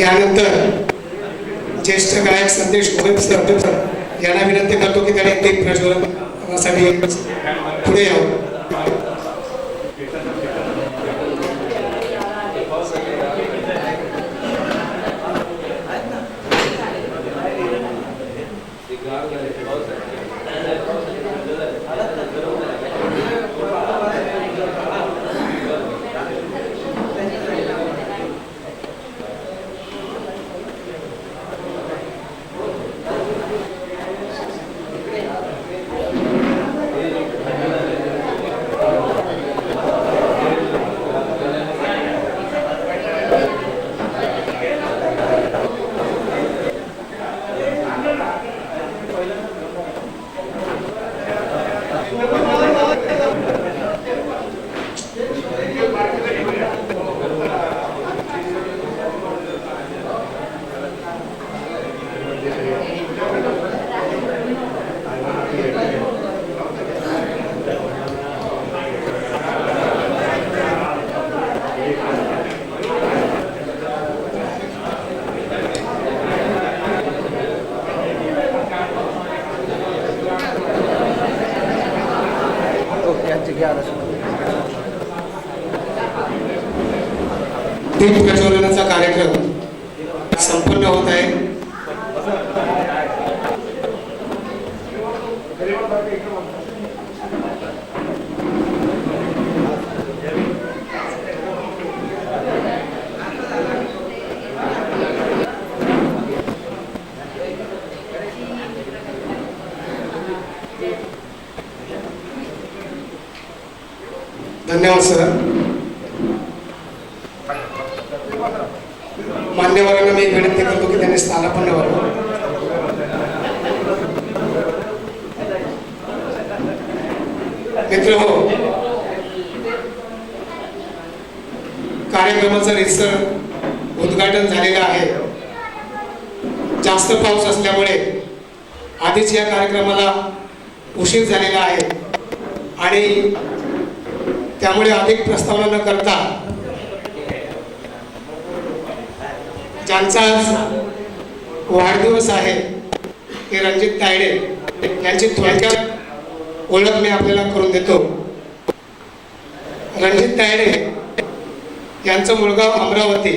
यानंतर ज्येष्ठ गायक संदेश गोविंद सर यांना विनंती करतो की त्याने दीप प्रज्वलनासाठी पुढे यावं. दीप प्रज्वलनाचा कार्यक्रम संपन्न होत आहे. धन्यवाद सर. मान्यवरांना मी विनंती करतो की त्यांनी स्थानापन्न व्हावं. मित्र हो. कार्यक्रमाचं रिसर उद्घाटन झालेलं आहे. जास्त पाऊस असल्यामुळे आधीच या कार्यक्रमाला उशीर झालेला आहे. आणि त्यामुळे अधिक प्रस्तावना न करता ज्यांचा आज वाढदिवस आहे ते रणजित तायडे यांची थोडक्यात ओळख मी आपल्याला करून देतो. रणजित तायडे यांचं मुळगाव अमरावती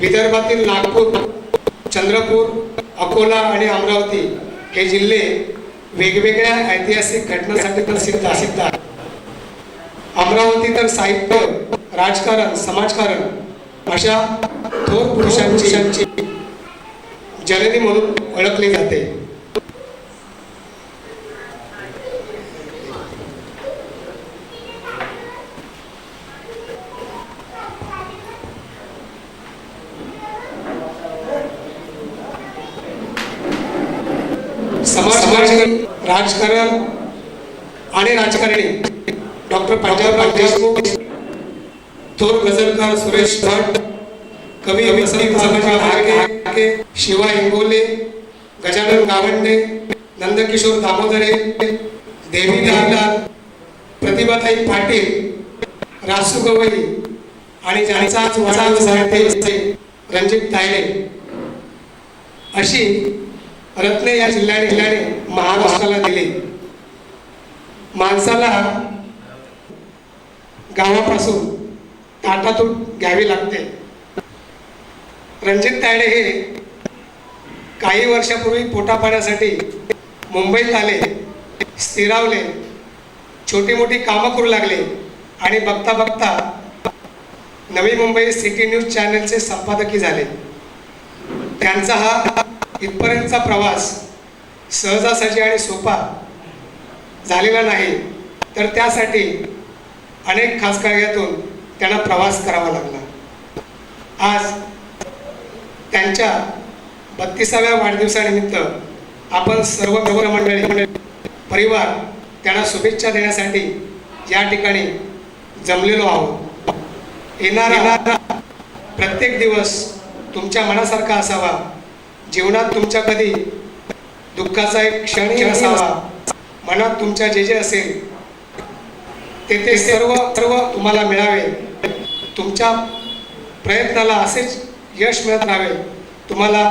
विदर्भातील नागपूर चंद्रपूर अकोला आणि अमरावती हे जिल्हे वेगवेगळ्या ऐतिहासिक घटनांसाठी प्रसिद्ध असतात आहेत. अमरावती तर साहित्य राजकारण समाजकारण अशा थोर पुरुषांची जननी म्हणून ओळखली जाते समाज समाजकारण राजकारण आणि राजकारणी पंजाब देशमुख थोर गझलकार सुरेश भट कवी वसंत समाजराव शिवा इंगोले गजानन गावंडे नंदकिशोर दामोदरे देवी देवीलाल प्रतिभाताई पाटील रासू गवई आणि ज्यांचाच वसाहत साहित्य रणजित तायडे. अशी रत्ने या जिल्ह्याने जिल्ह्याने महाराष्ट्राला दिली. माणसाला गावापासून ताटातून घ्यावी लागते. रणजित तायडे हे काही वर्षापूर्वी पोटापाण्यासाठी मुंबईत आले स्थिरावले छोटी मोठी कामं करू लागले आणि बघता बघता नवी मुंबई सिटी न्यूज चॅनलचे संपादकी झाले. त्यांचा हा इथपर्यंतचा प्रवास सहजासहजी आणि सोपा झालेला नाही. तर त्यासाठी अनेक खासकार्यातून त्यांना प्रवास करावा लागला. आज त्यांच्या बत्तीसाव्या वाढदिवसानिमित्त आपण सर्व मित्रमंडळी परिवार त्यांना शुभेच्छा देण्यासाठी या ठिकाणी जमलेलो आहोत. येणारा प्रत्येक दिवस तुमच्या मनासारखा असावा. जीवनात तुमच्या कधी दुःखाचा एक क्षण असावा मनात तुमच्या जे जे असेल ते ते सर्व सर्व तुम्हाला मिळावे. तुमच्या प्रयत्नाला असेच यश मिळत राहावे. तुम्हाला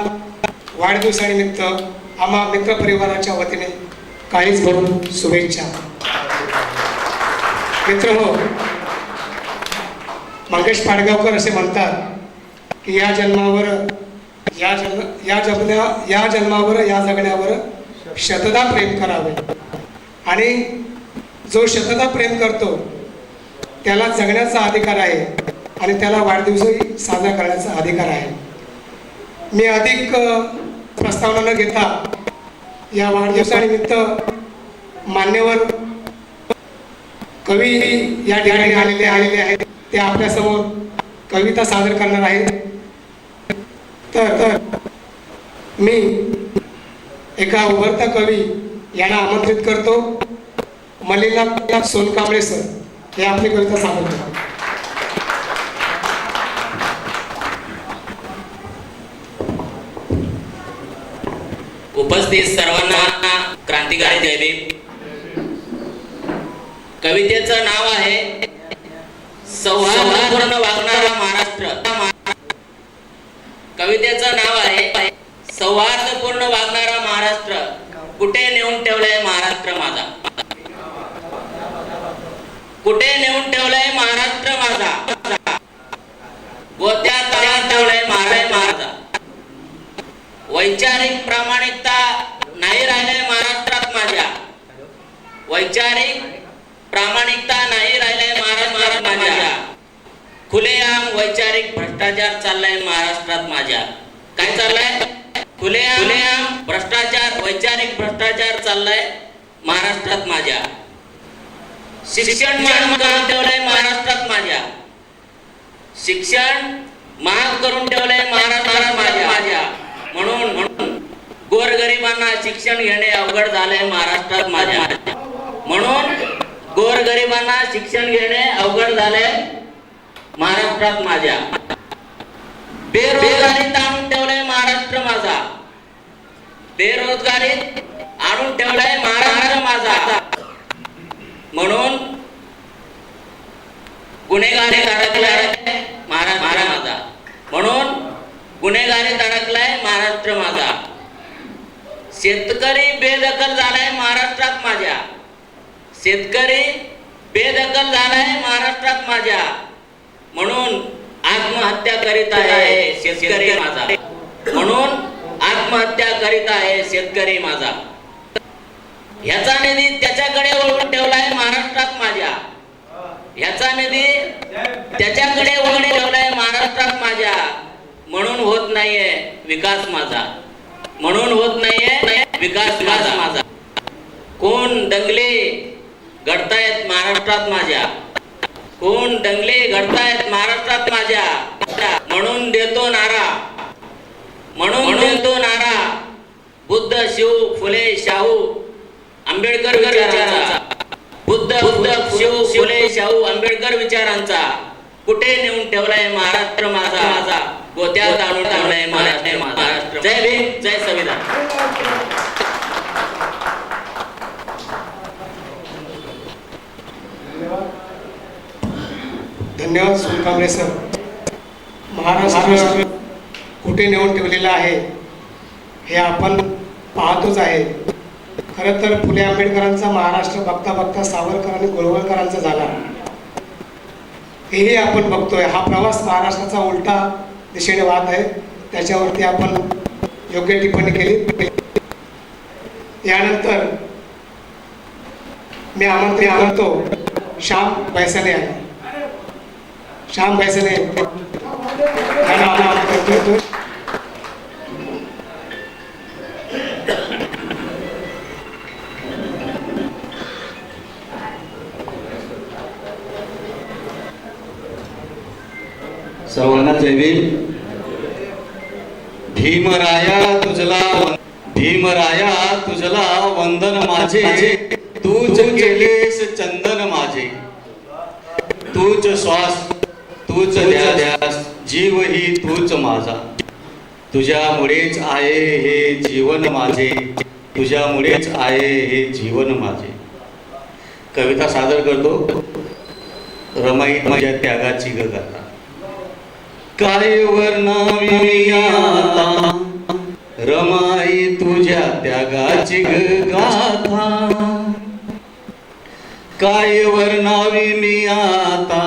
वाढदिवसानिमित्त आम्हा मित्रपरिवाराच्या वतीने काळीच भरून शुभेच्छा. मित्र हो मंगेश पाडगावकर असे म्हणतात की या जन्मावर या जन्म या जगण्या या जन्मावर या जगण्यावर शतदा प्रेम करावे. आणि जो शतदा प्रेम करतो त्याला जगण्याचा अधिकार आहे आणि त्याला वाढदिवसही साजरा करण्याचा अधिकार आहे. मी अधिक प्रस्तावना न घेता या वाढदिवसानिमित्त मान्यवर कवी या ठिकाणी आलेले आलेले आहेत. ते आपल्यासमोर कविता सादर करणार आहेत. तर तर मी एका उभरता कवी यांना आमंत्रित करतो. मलिना सोनकांबळे सर हे आपली कविता सादर करतात. उपस्थित सर्वांना क्रांतिकारी जयभीम कवितेचं नाव आहे सौहार्दपूर्ण वागणारा महाराष्ट्र. कवितेचं नाव आहे सौहार्दपूर्ण वागणारा महाराष्ट्र. कुठे नेऊन ठेवलाय महाराष्ट्र माझा? कुठे नेऊन ठेवलाय महाराष्ट्र माझा? गोत्या तळ्यात ठेवलाय महाराज माझा. वैचारिक प्रामाणिकता नाही राहिले महाराष्ट्रात माझ्या. वैचारिक प्रामाणिकता नाही राहिले महाराज माझ्या. खुलेआम वैचारिक भ्रष्टाचार चाललाय महाराष्ट्रात माझ्या. काय चाललाय? खुलेआम खुलेआम भ्रष्टाचार वैचारिक भ्रष्टाचार चाललाय महाराष्ट्रात माझ्या. शिक्षण महाग करून ठेवलंय महाराष्ट्रात माझ्या. शिक्षण महाग करून ठेवलंय महाराष्ट्रात माझ्या. माझ्या म्हणून म्हणून गोरगरिबांना शिक्षण घेणे अवघड झालंय महाराष्ट्रात माझ्या. म्हणून गोरगरिबांना शिक्षण घेणे अवघड झालंय महाराष्ट्रात माझ्या. बेरोजगारीत आणून ठेवलंय महाराष्ट्र माझा. बेरोजगारीत आणून ठेवलाय महाराष्ट्र माझा. म्हणून गुन्हेगारी अडकलाय महाराष्ट्र माझा. म्हणून गुन्हेगारीत अडकलाय महाराष्ट्र माझा. शेतकरी बेदखल झालाय महाराष्ट्रात माझ्या. शेतकरी बेदखल झालाय महाराष्ट्रात माझ्या. म्हणून आत्महत्या करीत आहे शेतकरी माझा. म्हणून आत्महत्या करीत आहे शेतकरी माझा. ह्याचा निधी त्याच्याकडे वळवून ठेवलाय महाराष्ट्रात माझ्या. ह्याचा निधी त्याच्याकडे वळवून ठेवलाय महाराष्ट्रात माझ्या. म्हणून होत नाहीये विकास माझा. म्हणून होत नाहीये विकास माझा. माझा कोण दंगले घडतायत महाराष्ट्रात माझ्या? कोण दंगले घडतायत महाराष्ट्रात माझ्या? म्हणून देतो नारा. म्हणून देतो नारा. बुद्ध शिव फुले शाहू आंबेडकर विचारांचा. बुद्ध बुद्ध शिव फुले शाहू आंबेडकर विचारांचा. कुठे नेऊन ठेवलाय महाराष्ट्र माझा? माझा गोत्यात आणून ठेवलाय महाराष्ट्र महाराष्ट्र जय भीम जय संविधान. धन्यवाद सोनकांबळे सर. महाराष्ट्र कुठे नेऊन ठेवलेलं आहे हे आपण पाहतोच आहे. खरं तर फुले आंबेडकरांचा महाराष्ट्र बघता बघता सावरकर आणि गोळवळकरांचा झाला. हेही आपण बघतोय. हा प्रवास महाराष्ट्राचा उलटा दिशेने वाहत आहे. त्याच्यावरती आपण योग्य टिप्पणी केली. यानंतर मी आमंत्रित करतो. श्याम बैसने आहे. श्याम बैसने. यांना आमंत्रित करतो सर्वांना जय भीम. भीमराया तुझला भीमराया तुझला वंदन माझे. तूच केलेस चंदन माझे. तूच श्वास तूच ध्यास जीव ही तूच माझा. तुझ्यामुळेच आहे हे जीवन माझे. तुझ्यामुळेच आहे हे जीवन माझे. कविता सादर करतो. रमाई माझ्या त्यागाची ग काय वर्णावी आता. रमाई तुझ्या त्यागाची ग गाथा. काय वर्णावी मी आता.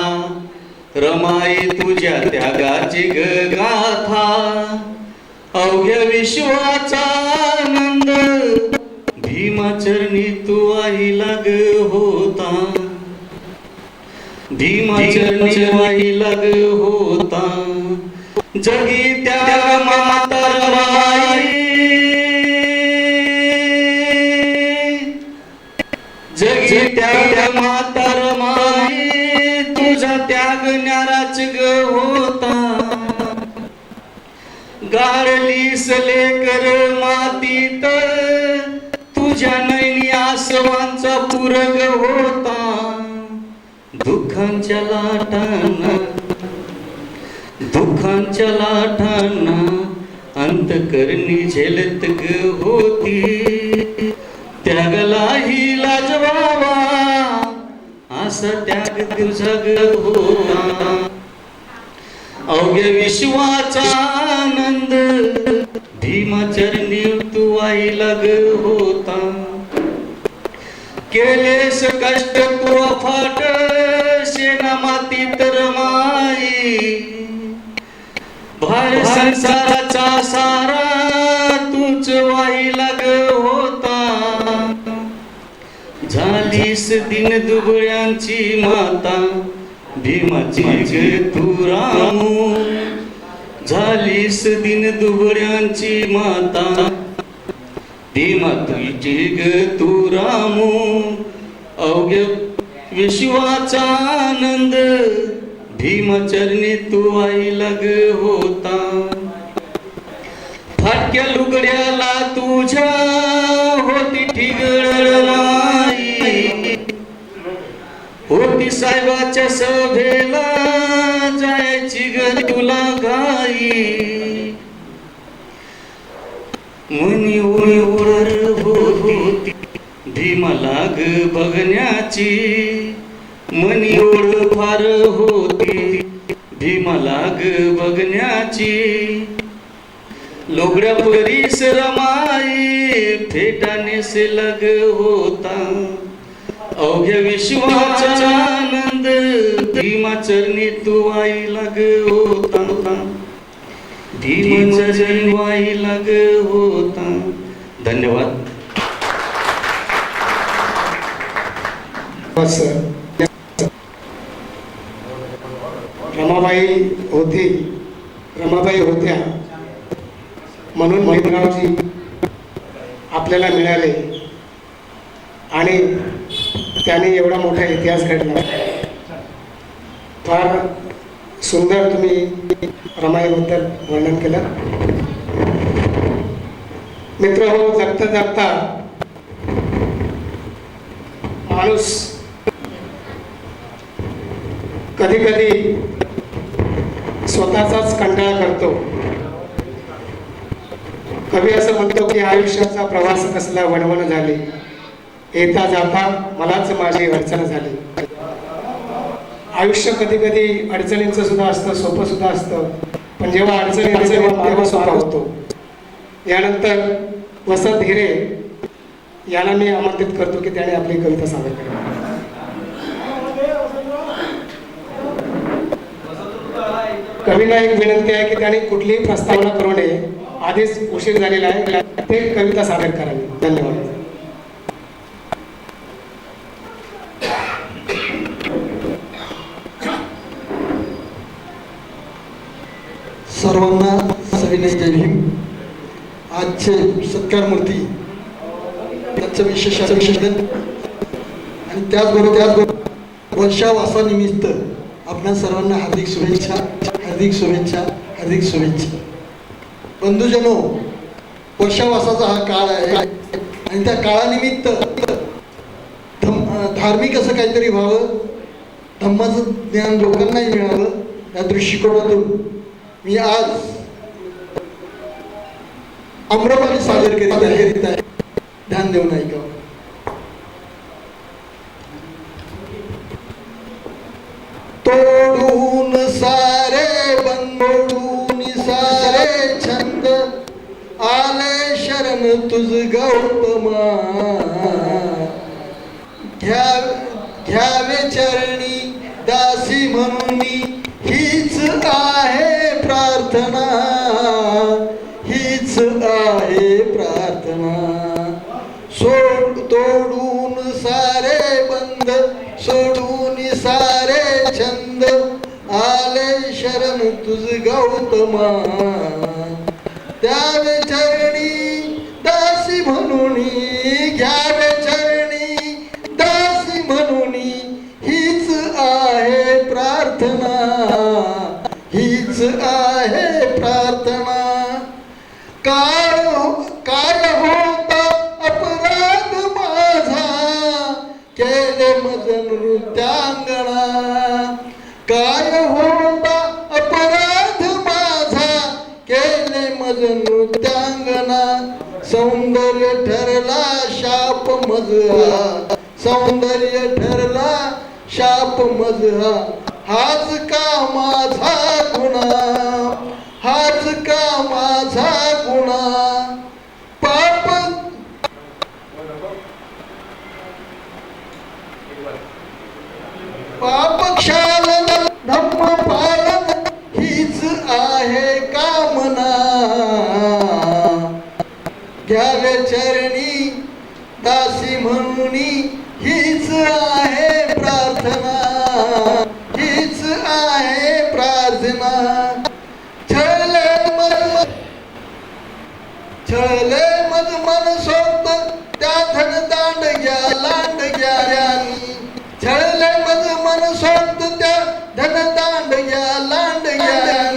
रमाई तुझ्या त्यागाची ग गाथा. अवघ्या विश्वाचा आनंद. भीमाचरणी तू आईला ग होता. भीमाचरणी आईला हो होता. जगी त्या माता जगी त्या माता तुझा त्याग न्याराच ग होता. गाळलीस लेकर मातीत. तुझ्या नैनी आसवांचा पुरग होता. दुःखांच्या लाटांना दुःखांच्या लाटांना अंतकरणी झेलत ग होती. त्यागला ही लाजवावा असा त्याग दिवसा होता. अवघ्या विश्वाचा आनंद भीमाचरणी तू आईला ग होता. केलेस कष्ट तू अफाट शेना माती तर माई. भार संसाराचा सारा तूच वाईला ग होता. झालीस दिन दुबळ्यांची माता भीमाची ग तू रामू. झालीस दिन दुबळ्यांची माता भीमा तुझी ग तू रामू. अवघ्य विश्वाचा आनंद भीमचरणी तू आई लग होता. फाटक्या लुगड्याला तुझ्या होती ठिगळलाई होती साहेबाच्या सभेला जायची ग तुला मुनी मनी ओळीवर होती भीमाला लाग बघण्याची. मनी ओळ फार होती. भीमाला ग बघण्याची. लोगड्या परीस रमाई फेटाने से लग होता. अवघ्या विश्वाचा आनंद भीमा चरणी तू आई लग होता. चरणी आई लग होता. धन्यवाद. बस रमाबाई होती रमाबाई होत्या. म्हणून भीमरावजी आपल्याला मिळाले. आणि त्याने एवढा मोठा इतिहास घडला. फार सुंदर तुम्ही रमाईबद्दल वर्णन केलं. मित्र हो जगता जगता माणूस कधी कधी स्वतःचाच कंटाळा करतो. कवी असं म्हणतो की आयुष्याचा प्रवास कसला वणवण झाली येता जाता मलाच माझी अडचण झाली. आयुष्य कधी कधी अडचणींचं सुद्धा असतं सोपं सुद्धा असतं पण जेव्हा अडचणी येते तेव्हा तेव्हा सोपा होतो. यानंतर वसंत हिरे याला मी आमंत्रित करतो की त्याने आपली कविता सादर करावी कवींना एक विनंती आहे की त्याने कुठलीही प्रस्तावना करू नये. आधीच उशीर झालेला आहे. ते कविता सादर करावी. धन्यवाद. सर्वांना सविनय जय भीम. आजचे सत्कार मूर्ती विशेष विशेष आणि त्याचबरोबर त्याचबरोबर वर्षावासानिमित्त आपल्या सर्वांना हार्दिक शुभेच्छा. हार्दिक शुभेच्छा हार्दिक शुभेच्छा. बंधुजनो वर्षावासाचा हा काळ आहे आणि त्या काळानिमित्त धार्मिक असं काहीतरी व्हावं धम्माचं ज्ञान लोकांनाही मिळावं या दृष्टिकोनातून मी आज अम्रपाली सादर करीत करीत आहे. ध्यान देऊन ऐका. तोडून सा मोडून सारे छंद. आले शरण तुझ गौतमा. घ्या घ्यावे चरणी दासी म्हणून कारण तुझ गौतमा त्या चरणी दासी म्हणून घ्यावे चरणी. दासी म्हणून हीच आहे प्रार्थना. हीच आहे प्रार्थना. काय हो, काय होता अपराध माझा. केले मज नृत्यांगणा. काय सौंदर्य ठरला शाप मजहा. सौंदर्य ठरला शाप मजहा. हाच का माझा गुणा? हाच का माझा गुणा? पाप पाप क्षालन धम्म पालन हीच आहे कामना घ्यावे चरणी दासी म्हणून हीच आहे प्रार्थना. हीच आहे प्रार्थना. छळ मन छळ मज मन सोबत त्या धन दांड घ्या लांड घ्या छळले मज मन सोबत त्या धन दांड घ्या लांड घ्या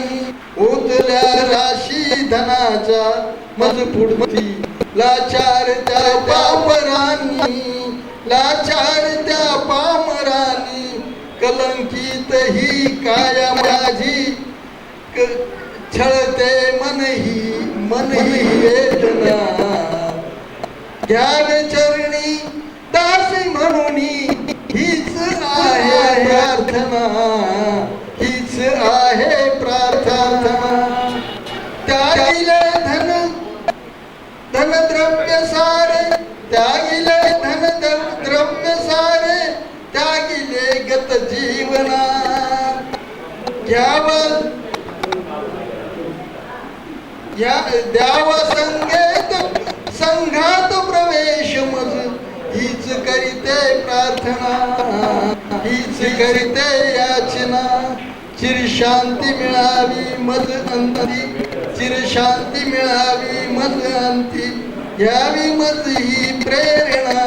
उतल्या राशी धनाच्या मज पुढती लाचार त्या पापरानी लाचार त्या पामरानी कलंकित ही काया माझी क- छळते मनही मनही वेदना. ज्ञान चरणी दासी म्हणून द्यावा संगेत संघात प्रवेश मज हीच करीते प्रार्थना हीच करीते याचना. चिरशांती मिळावी मज अंती चिरशांती मिळावी मज अंती. घ्यावी मज ही प्रेरणा.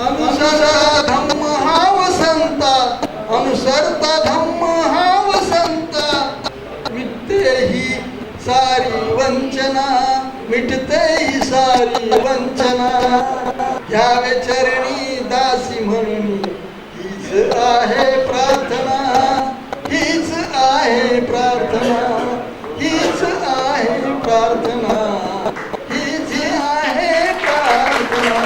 अनुसरा धम्म हा वसंता अनुसरता धम्म हा वसंता मिटते ही सारी वंचना मिटते ही सारी वंचना घ्यावे चरणी दासी म्हणून हीच आहे प्रार्थना हीच आहे प्रार्थना. हीच आहे प्रार्थना हीच आहे प्रार्थना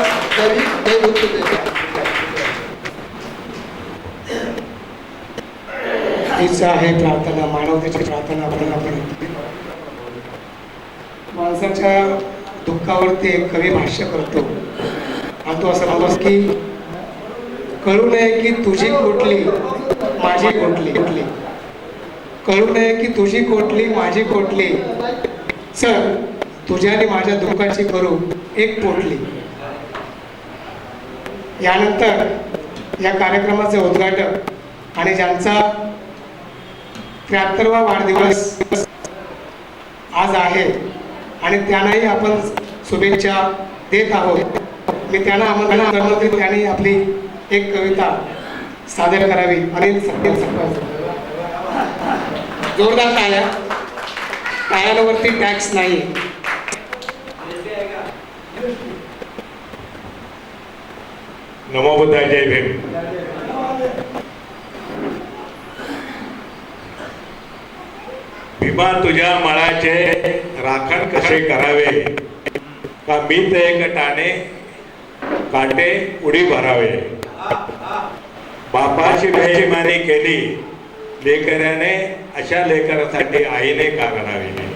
कवी आहे प्रार्थना मानवतेची प्रार्थना आपल्यापर्यंत माणसाच्या दुःखावरती एक कवी भाष्य करतो. आणि तो असं म्हणतोस की कळू नये की तुझी कोटली माझी कोटली कोटली कळू नये की तुझी कोटली माझी कोटली चल तुझ्या आणि माझ्या दुःखाची करू एक पोटली. यानंतर या कार्यक्रमाचे उद्घाटक आणि ज्यांचा त्र्याहत्तरवा वाढदिवस आज आहे आणि त्यांनाही आपण शुभेच्छा देत आहोत. मी त्यांना आमंत्रण त्यांनी आपली एक कविता सादर करावी. अनिल सत्य सरपंच जोरदार टाळ्या. टाळ्यांवरती टॅक्स नाही नमो बुद्धाय जय भीम. भीमा तुझ्या मळाचे राखण कसे करावे? का मी ते टाणे काटे उडी भरावे? बापाची बेईमानी केली लेकराने अशा लेकरासाठी आईने का करावी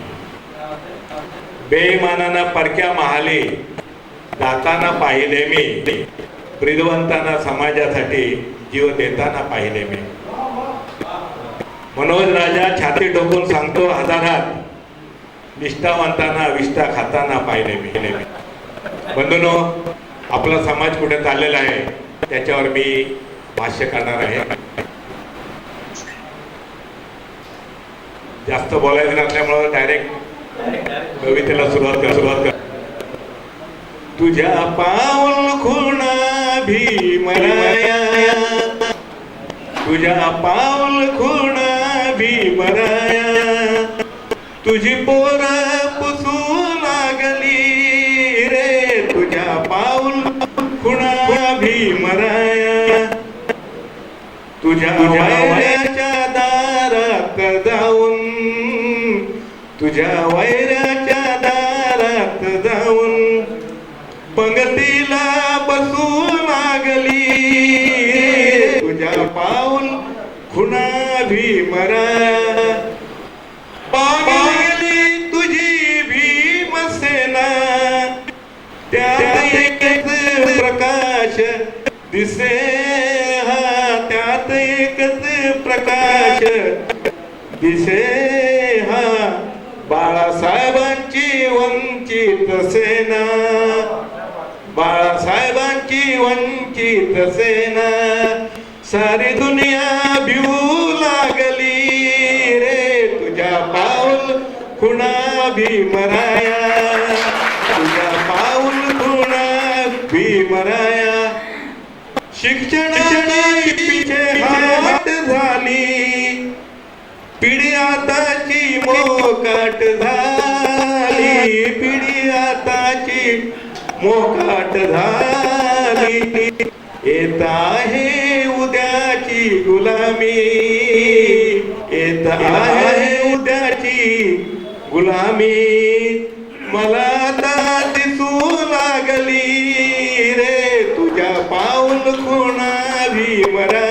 बेईमानानं परक्या महाली जाताना पाहिले मी. प्रिदवंतांना समाजासाठी जीव देताना पाहिले मी. मनोज राजा छाती ठोकून सांगतो हजारात निष्ठावंतांना विष्ठा खाताना पाहिले मी. बंधूनो आपला समाज कुठे चाललेला आहे त्याच्यावर मी भाष्य करणार आहे. जास्त बोलायचं नसल्यामुळं डायरेक्ट कवितेला सुरुवात कर सुरुवात कर. तुझ्या पाऊल खुण भीमराया तुझ्या पाऊल खुणा भीमराया तुझी पोर पुसू लागली रे. तुझ्या पाऊल खुणा भीमराया तुझ्या वैराच्या दारात जाऊन तुझ्या वैराच्या दारात जाऊन पंगतीला पाऊल खुणा भीमरा पागली तुझी भीमसेना त्यात एक प्रकाश दिसे हा त्यात एकच प्रकाश दिसे हा बाळासाहेबांची वंचित सेना बाळासाहेबांची वंचित सेना. सारी दुनिया भिवू लागली रे. तुझ्या पाऊल खुणा भीमराया तुझ्या पाऊल खुणा भीमराया शिक्षणाची पिछे हाट झाली. पिढी आताची मोकाट झाली. पिढी आताची मोकाट झाली. येत आहे उद्याची गुलामी. येत आहे उद्याची गुलामी. मला आता दिसू लागली रे. तुझ्या पाऊल कोणावी भीमरा